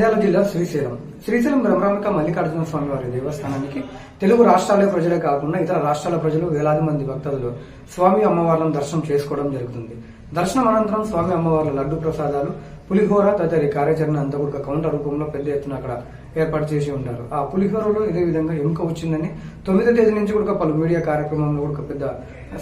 జిల్లా శ్రీశైలం. శ్రీశైలం బ్రహ్మరామిక మల్లికార్జున స్వామి వారి దేవస్థానానికి తెలుగు రాష్ట్రాల ప్రజలే కాకుండా ఇతర రాష్ట్రాల ప్రజలు వేలాది మంది భక్తులు స్వామి అమ్మవార్లను దర్శనం చేసుకోవడం జరుగుతుంది. దర్శనం అనంతరం స్వామి అమ్మవార్ల లడ్డు ప్రసాదాలు పులిహోర తదితర కార్యాచరణ అంతా కూడా కౌంటర్ రూపంలో పెద్ద ఎత్తున అక్కడ ఏర్పాటు చేసి ఉంటారు ఆ పులిహోరలో ఇదే విధంగా ఎముక వచ్చిందని తొమ్మిదో తేదీ నుంచి కూడా పలు మీడియా కార్యక్రమంలో కూడా పెద్ద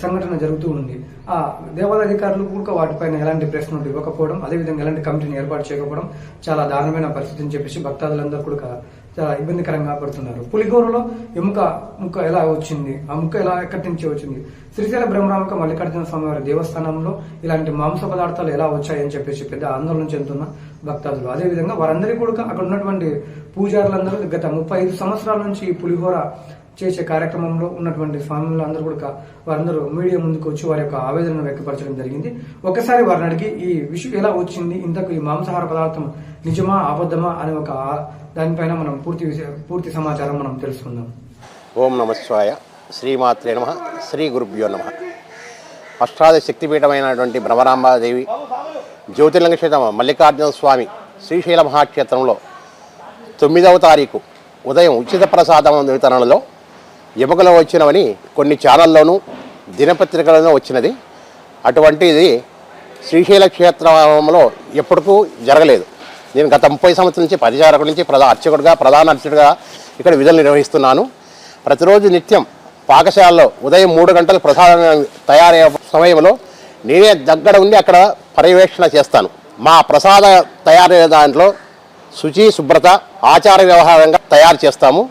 సంఘటన జరుగుతూ ఉంది. ఆ దేవాలయ అధికారులు కూడా వాటిపైన ఎలాంటి ప్రశ్నలు ఇవ్వకపోవడం అదేవిధంగా ఎలాంటి కమిటీని ఏర్పాటు చేయకపోవడం చాలా దారుణమైన పరిస్థితి అని చెప్పేసి భక్తాదులందరూ కూడా చాలా ఇబ్బందికరంగా పడుతున్నారు. పులిగోరలో ఎముక ముక్క ఎలా వచ్చింది? ఆ ముక్క ఎలా ఎక్కడి నుంచి వచ్చింది? శ్రీశైల బ్రహ్మరామక మల్లికార్జున స్వామి వారి దేవస్థానంలో ఇలాంటి మాంస పదార్థాలు ఎలా వచ్చాయని చెప్పేసి పెద్ద ఆందోళన చెందుతున్న భక్తాదులు. అదేవిధంగా వారందరికీ కూడా అక్కడ ఉన్నటువంటి పూజారులందరూ గత ముప్పై ఐదు సంవత్సరాల నుంచి ఈ పులిహోర చేసే కార్యక్రమంలో ఉన్నటువంటి స్వాములు అందరూ కూడా వారందరూ మీడియా ముందుకు వచ్చి వారి యొక్క ఆవేదనను వ్యక్తపరచడం జరిగింది. ఒకసారి వారిని అడిగి ఈ విషయం ఎలా వచ్చింది ఇంతకు ఈ మాంసాహార పదార్థం నిజమా అబద్ధమా అనే ఒక దానిపైన మనం పూర్తి పూర్తి సమాచారం మనం తెలుసుకుందాం. ఓం నమ శివాయ. శ్రీమాత్రే నమ. శ్రీ గురుభ్యో నమ. అష్టాదశ శక్తిపీఠమైనటువంటి భ్రమరాంబాదేవి జ్యోతిర్లింగ క్షేత్రం మల్లికార్జున స్వామి శ్రీశైల మహాక్షేత్రంలో తొమ్మిదవ తారీఖు ఉదయం ఉచిత ప్రసాదం వితరణలో ఎముకలు వచ్చినవని కొన్ని ఛానల్లోనూ దినపత్రికలలో వచ్చినది. అటువంటిది శ్రీశైల క్షేత్రంలో ఎప్పటికూ జరగలేదు. నేను గత ముప్పై సంవత్సరాల నుంచి పరిచారకుడి నుంచి ప్రధా అర్చకుడిగా ప్రధాన అర్చకుడిగా ఇక్కడ విధులు నిర్వహిస్తున్నాను. ప్రతిరోజు నిత్యం పాకశాలలో ఉదయం మూడు గంటల ప్రసాదం తయారయ్యే సమయంలో నేనే దగ్గర ఉండి అక్కడ పర్యవేక్షణ చేస్తాను. మా ప్రసాద తయారయ్యే దాంట్లో శుచి శుభ్రత ఆచార వ్యవహారంగా తయారు చేస్తాము.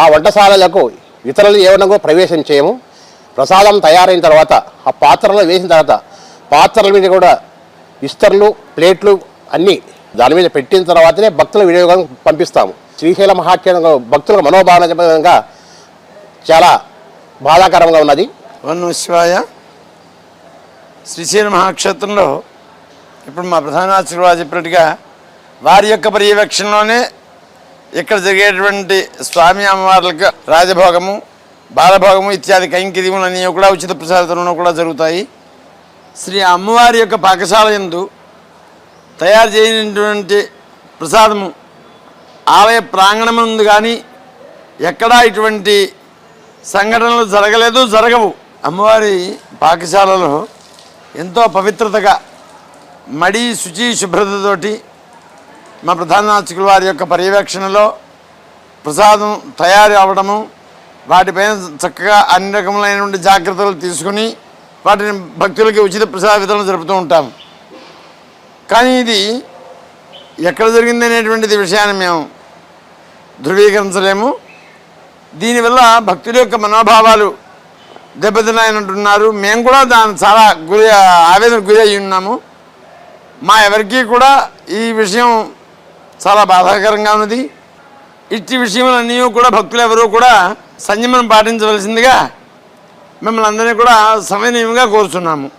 ఆ వంటశాలలకు ఇతరులు ఏమన్నా ప్రవేశం చేయము. ప్రసాదం తయారైన తర్వాత ఆ పాత్రలో వేసిన తర్వాత పాత్రల మీద కూడా ఇస్తర్లు ప్లేట్లు అన్నీ దాని మీద పెట్టిన తర్వాతనే భక్తుల వినియోగం పంపిస్తాము. శ్రీశైల మహాక్షేత్రం భక్తులకు మనోభావనగా చాలా బాధాకరంగా ఉన్నది. వన్ శివాయ శ్రీశైల మహాక్షేత్రంలో ఇప్పుడు మా ప్రధానాచార్యులు చెప్పినట్టుగా వారి యొక్క పర్యవేక్షణలోనే ఇక్కడ జరిగేటువంటి స్వామి అమ్మవార్లకు రాజభోగము బాలభోగము ఇత్యాది కైంకర్యములన్నీ కూడా ఉచిత ప్రసాదంలో కూడా జరుగుతాయి. శ్రీ అమ్మవారి యొక్క పాకశాల యందు తయారు చేయనటువంటి ప్రసాదము ఆలయ ప్రాంగణముందు కానీ ఎక్కడా ఇటువంటి సంఘటనలు జరగలేదు జరగవు. అమ్మవారి పాకశాలలో ఎంతో పవిత్రతగా మడి శుచి శుభ్రతతోటి మా ప్రధానార్చకుల వారి యొక్క పర్యవేక్షణలో ప్రసాదం తయారు అవ్వడము వాటిపైన చక్కగా అన్ని రకములైనటువంటి జాగ్రత్తలు తీసుకుని వాటిని భక్తులకి ఉచిత ప్రసాద వితరణ జరుపుతూ ఉంటాము కానీ ఇది ఎక్కడ జరిగింది అనేటువంటిది విషయాన్ని మేము ధృవీకరించలేము. దీనివల్ల భక్తుల యొక్క మనోభావాలు దెబ్బతిన్నాయనంటున్నారు. మేము కూడా దాని చాలా గురి ఆవేదన గురి అయి ఉన్నాము. మా ఎవరికీ కూడా ఈ విషయం చాలా బాధాకరంగా ఉన్నది. ఇట్టి విషయములన్నీ కూడా భక్తులు ఎవరూ కూడా సంయమనం పాటించవలసిందిగా మిమ్మల్ని అందరినీ కూడా సమన్వయంగా కోరుతున్నాము